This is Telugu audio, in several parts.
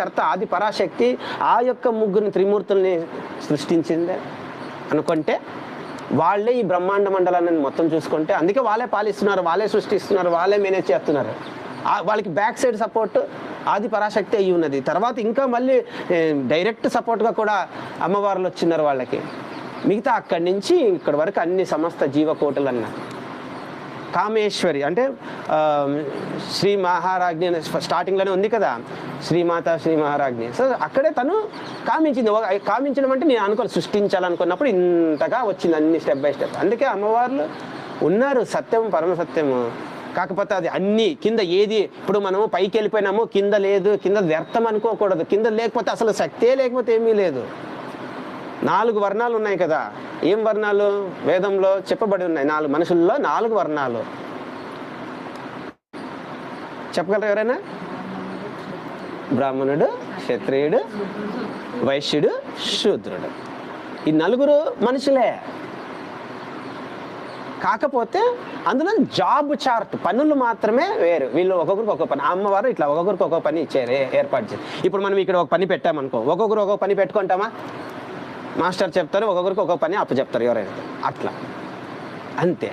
కర్త ఆది పరాశక్తి ఆ యొక్క ముగ్గురిని త్రిమూర్తుల్ని సృష్టించిందే. అనుకుంటే వాళ్ళే ఈ బ్రహ్మాండ మండలాన్ని మొత్తం చూసుకుంటే అందుకే వాళ్ళే పాలిస్తున్నారు వాళ్ళే సృష్టిస్తున్నారు వాళ్ళే మేనేజ్ చేస్తున్నారు. వాళ్ళకి బ్యాక్ సైడ్ సపోర్ట్ ఆది పరాశక్తి అయి ఉన్నది. తర్వాత ఇంకా మళ్ళీ డైరెక్ట్ సపోర్ట్గా కూడా అమ్మవార్లు వచ్చినారు వాళ్ళకి. మిగతా అక్కడి నుంచి ఇక్కడి వరకు అన్ని సమస్త జీవకోటలు అన్నారు కామేశ్వరి అంటే శ్రీ మహారాజ్ఞి అనే స్టార్టింగ్లోనే ఉంది కదా. శ్రీమాత శ్రీ మహారాజ్ఞి. సో అక్కడే తను కామించింది. కామించడం అంటే నేను అనుకోను సృష్టించాలనుకున్నప్పుడు ఇంతగా వచ్చింది అన్ని స్టెప్ బై స్టెప్ అందుకే అమ్మవార్లు ఉన్నారు సత్యం పరమ సత్యము. కాకపోతే అది అన్ని కింద ఏది ఇప్పుడు మనము పైకి వెళ్ళిపోయినాము కింద లేదు కింద వ్యర్థం అనుకోకూడదు. కింద లేకపోతే అసలు శక్తే లేకపోతే ఏమీ లేదు. నాలుగు వర్ణాలు ఉన్నాయి కదా. ఏం వర్ణాలు? వేదంలో చెప్పబడి ఉన్నాయి. నాలుగు మనుషుల్లో నాలుగు వర్ణాలు. చెప్పగలరా ఎవరైనా? బ్రాహ్మణుడు క్షత్రియుడు వైశ్యుడు శూద్రుడు. ఈ నలుగురు మనుషులే. కాకపోతే అందులో జాబ్ చార్ట్ పనులు మాత్రమే వేరు. వీళ్ళు ఒక్కొక్కరికి ఒక్కొక్క పని. అమ్మవారు ఇట్లా ఒక్కొక్కరికి ఒక్కొక్క పని ఇచ్చారు ఏర్పాటు చేసి ఇప్పుడు మనం ఇక్కడ ఒక పని పెట్టామనుకో ఒక్కొక్కరు ఒక్కొక్క పని పెట్టుకుంటామా? మాస్టర్ చెప్తారు ఒక్కొక్కరికి ఒక్కొక్క పని అప్పు చెప్తారు ఎవరైనా. అట్లా. అంతే.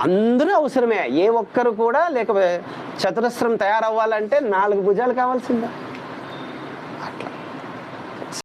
అందరూ అవసరమే. ఏ ఒక్కరు కూడా లేకపోతే చతురస్రం తయారవ్వాలంటే నాలుగు భుజాలు కావాల్సిందా.